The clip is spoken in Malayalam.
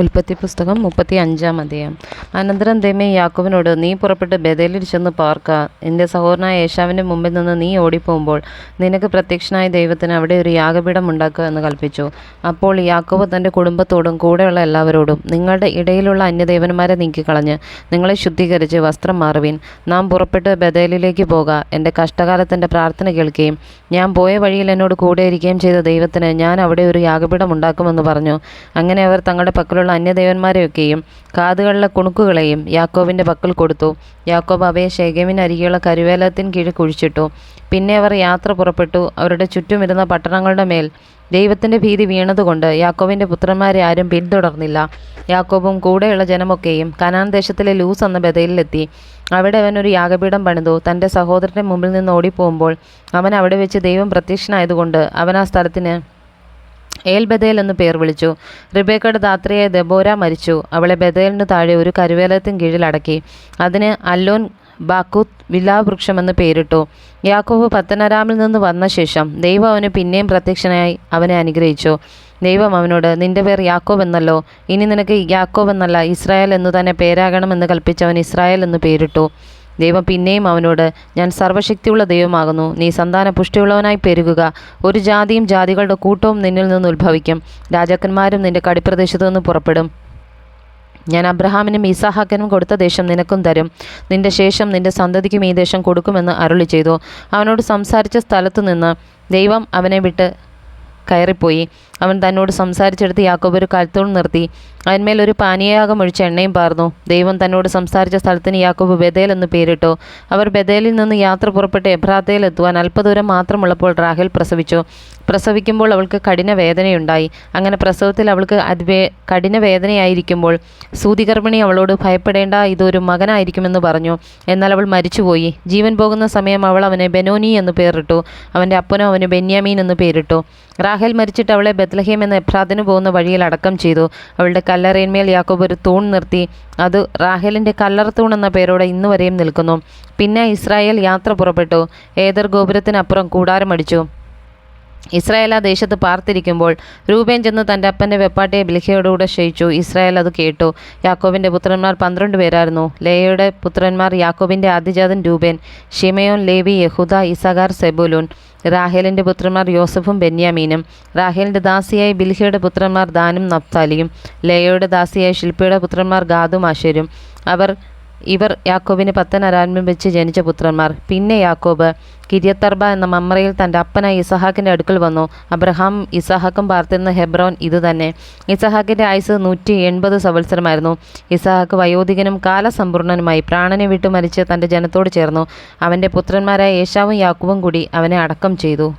ഉൽപ്പത്തി പുസ്തകം മുപ്പത്തി അഞ്ചാം അധ്യായം. അനന്തരം ദൈമേ യാക്കോബിനോട് നീ പുറപ്പെട്ട് ബദലിൽ ചെന്ന് പാർക്ക. എന്റെ സഹോദരനായ യേശാവിന്റെ മുമ്പിൽ നിന്ന് നീ ഓടിപ്പോകുമ്പോൾ നിനക്ക് പ്രത്യക്ഷനായ ദൈവത്തിന് അവിടെ ഒരു യാഗപീഠം ഉണ്ടാക്കുക എന്ന് കൽപ്പിച്ചു. അപ്പോൾ യാക്കോബ് തന്റെ കുടുംബത്തോടും കൂടെയുള്ള എല്ലാവരോടും നിങ്ങളുടെ ഇടയിലുള്ള അന്യദേവന്മാരെ നീക്കിക്കളഞ്ഞ് നിങ്ങളെ ശുദ്ധീകരിച്ച് വസ്ത്രം മാറുവിൻ. നാം പുറപ്പെട്ട് ബദലിലേക്ക് പോകുക എന്റെ കഷ്ടകാലത്തിന്റെ പ്രാർത്ഥന കേൾക്കുകയും ഞാൻ പോയ വഴിയിൽ എന്നോട് കൂടെ ഇരിക്കുകയും ചെയ്ത ദൈവത്തിന് ഞാൻ അവിടെ ഒരു യാഗപീഠം ഉണ്ടാക്കുമെന്ന് പറഞ്ഞു. അങ്ങനെ അവർ തങ്ങളുടെ പക്കലുള്ള അന്യദേവന്മാരെയൊക്കെയും കാതുകളിലെ കുണുക്കുകളെയും യാക്കോബിന്റെ പക്കൽ കൊടുത്തു. യാക്കോബ് അവയെ ശേഖമിന് അരികെയുള്ള കരുവേലത്തിന് കീഴിൽ കുഴിച്ചിട്ടു. പിന്നെ അവർ യാത്ര പുറപ്പെട്ടു. അവരുടെ ചുറ്റുമിരുന്ന പട്ടണങ്ങളുടെ മേൽ ദൈവത്തിന്റെ ഭീതി വീണതുകൊണ്ട് യാക്കോബിന്റെ പുത്രന്മാരെ ആരും പിന്തുടർന്നില്ല. യാക്കോബും കൂടെയുള്ള ജനമൊക്കെയും കനാൻ ദേശത്തിലെ ലൂസ് എന്ന ബദയിലെത്തി അവിടെ അവൻ ഒരു യാഗപീഠം പണിതു. തന്റെ സഹോദരന്റെ മുമ്പിൽ നിന്ന് ഓടിപ്പോകുമ്പോൾ അവൻ അവിടെ വെച്ച് ദൈവം പ്രത്യക്ഷനായതുകൊണ്ട് അവൻ ആ സ്ഥലത്തിന് ഏൽ ബദേൽ എന്ന് പേർ വിളിച്ചു. റിബേക്കയുടെ ധാത്രിയായ ദബോര മരിച്ചു. അവളെ ബദേലിന് താഴെ ഒരു കരുവേലത്തിന് കീഴിൽ അടക്കി. അതിന് അല്ലോൻ ബാക്കൂത്ത് വിലാവൃക്ഷം എന്ന് പേരിട്ടു. യാക്കോബ് പത്തനരാമിൽ നിന്ന് വന്ന ശേഷം ദൈവം അവന് പിന്നെയും പ്രത്യക്ഷനായി അവനെ അനുഗ്രഹിച്ചു. ദൈവം അവനോട് നിന്റെ പേർ യാക്കോബ് എന്നല്ലോ. ഇനി നിനക്ക് യാക്കോബ് എന്നല്ല ഇസ്രായേൽ എന്നു തന്നെ പേരാകണമെന്ന് കൽപ്പിച്ചവൻ ഇസ്രായേൽ എന്ന് പേരിട്ടു. ദൈവം പിന്നെയും അവനോട് ഞാൻ സർവശക്തിയുള്ള ദൈവമാകുന്നു. നീ സന്താന പുഷ്ടിയുള്ളവനായി പെരുകുക. ഒരു ജാതിയും ജാതികളുടെ കൂട്ടവും നിന്നിൽ നിന്ന് ഉത്ഭവിക്കും. രാജാക്കന്മാരും നിന്റെ കടിപ്രദേശത്തു നിന്ന് പുറപ്പെടും. ഞാൻ അബ്രഹാമിനും ഈസാഹാക്കിനും കൊടുത്ത ദേശം നിനക്കും തരും. നിന്റെ ശേഷം നിന്റെ സന്തതിക്കും ഈ ദേശം കൊടുക്കുമെന്ന് അരുളി ചെയ്തു അവനോട് സംസാരിച്ച സ്ഥലത്തു നിന്ന് ദൈവം അവനെ വിട്ട് കയറിപ്പോയി. അവൻ തന്നോട് സംസാരിച്ചെടുത്ത് യാക്കോബ് ഒരു കൽത്തോൾ നിർത്തി. അതിന്മേൽ ഒരു പാനീയാകം ഒഴിച്ച് എണ്ണയും പാർന്നു. ദൈവം തന്നോട് സംസാരിച്ച സ്ഥലത്തിന് യാക്കോബ് ബദേൽ എന്ന് പേരിട്ടു. അവർ ബദേലിൽ നിന്ന് യാത്ര പുറപ്പെട്ട് എബ്രാത്തയിൽ എത്തുവാൻ അല്പദൂരം മാത്രമുള്ളപ്പോൾ റാഹേൽ പ്രസവിച്ചു. പ്രസവിക്കുമ്പോൾ അവൾക്ക് കഠിന വേദനയുണ്ടായി. അങ്ങനെ പ്രസവത്തിൽ അവൾക്ക് അതിവേ കഠിന വേദനയായിരിക്കുമ്പോൾ സൂതികർമ്മിണി അവളോട് ഭയപ്പെടേണ്ട ഇതൊരു മകനായിരിക്കുമെന്ന് പറഞ്ഞു. എന്നാൽ അവൾ മരിച്ചുപോയി. ജീവൻ പോകുന്ന സമയം അവൾ അവനെ ബെനോനി എന്ന് പേരിട്ടു. അവന്റെ അപ്പനോ അവന് ബെന്യാമീൻ എന്ന് പേരിട്ടു. റാഹേൽ മരിച്ചിട്ട് അവളെ ബത്ലഹേം എന്ന എഫ്രാദിന് പോകുന്ന വഴിയിൽ അടക്കം ചെയ്തു. അവളുടെ കല്ലറയിന്മേൽ യാക്കോബ് ഒരു തൂൺ നിർത്തി. അത് റാഹേലിന്റെ കല്ലറ തൂൺ എന്ന പേരോടെ ഇന്ന് വരെയും നിൽക്കുന്നു. പിന്നെ ഇസ്രായേൽ യാത്ര പുറപ്പെട്ടു. ഏതർ ഗോപുരത്തിനപ്പുറം കൂടാരമടിച്ചു ഇസ്രായേൽ ആ ദേശത്ത് പാർത്തിരിക്കുമ്പോൾ രൂപേൻ ചെന്ന് തന്റെ അപ്പന്റെ വെപ്പാട്ടിയെ ബിൽഹയോടുകൂടെ ക്ഷയിച്ചു. ഇസ്രായേൽ അത് കേട്ടു. യാക്കോബിന്റെ പുത്രന്മാർ പന്ത്രണ്ട് പേരായിരുന്നു. ലേയയുടെ പുത്രന്മാർ യാക്കോബിന്റെ ആദ്യജാതൻ രൂപേൻ ഷിമയോൻ ലേവി യഹുദ ഇസഗാർ സെബുലൂൻ. റാഹേലിന്റെ പുത്രന്മാർ യോസഫും ബെന്യാമീനും. റാഹേലിന്റെ ദാസിയായ ബിൽഹയുടെ പുത്രന്മാർ ദാനും നഫ്താലിയും. ലേയയുടെ ദാസിയായ ശില്പിയുടെ പുത്രന്മാർ ഗാദും ആശരും അവർ ഇവർ യാക്കോബിന് പത്തനരാൻമിൽ വെച്ച് ജനിച്ച പുത്രന്മാർ. പിന്നെ യാക്കോബ് കിര്യത്തർബ എന്ന മമ്രയിൽ തന്റെ അപ്പനായ ഇസഹാക്കിന്റെ അടുക്കൽ വന്നു. അബ്രഹാം ഇസഹാക്കും പാർത്തിരുന്ന ഹെബ്രോൻ ഇതുതന്നെ. ഇസഹാക്കിന്റെ ആയുസ് നൂറ്റി എൺപത് സവത്സരമായിരുന്നു. ഇസഹാക്ക് വയോധികനും കാലസമ്പൂർണനുമായി പ്രാണനെ വിട്ടു മരിച്ച് തന്റെ ജനത്തോട് ചേർന്നു. അവന്റെ പുത്രന്മാരായ യേശാവും യാക്കുവും കൂടി അവനെ അടക്കം ചെയ്തു.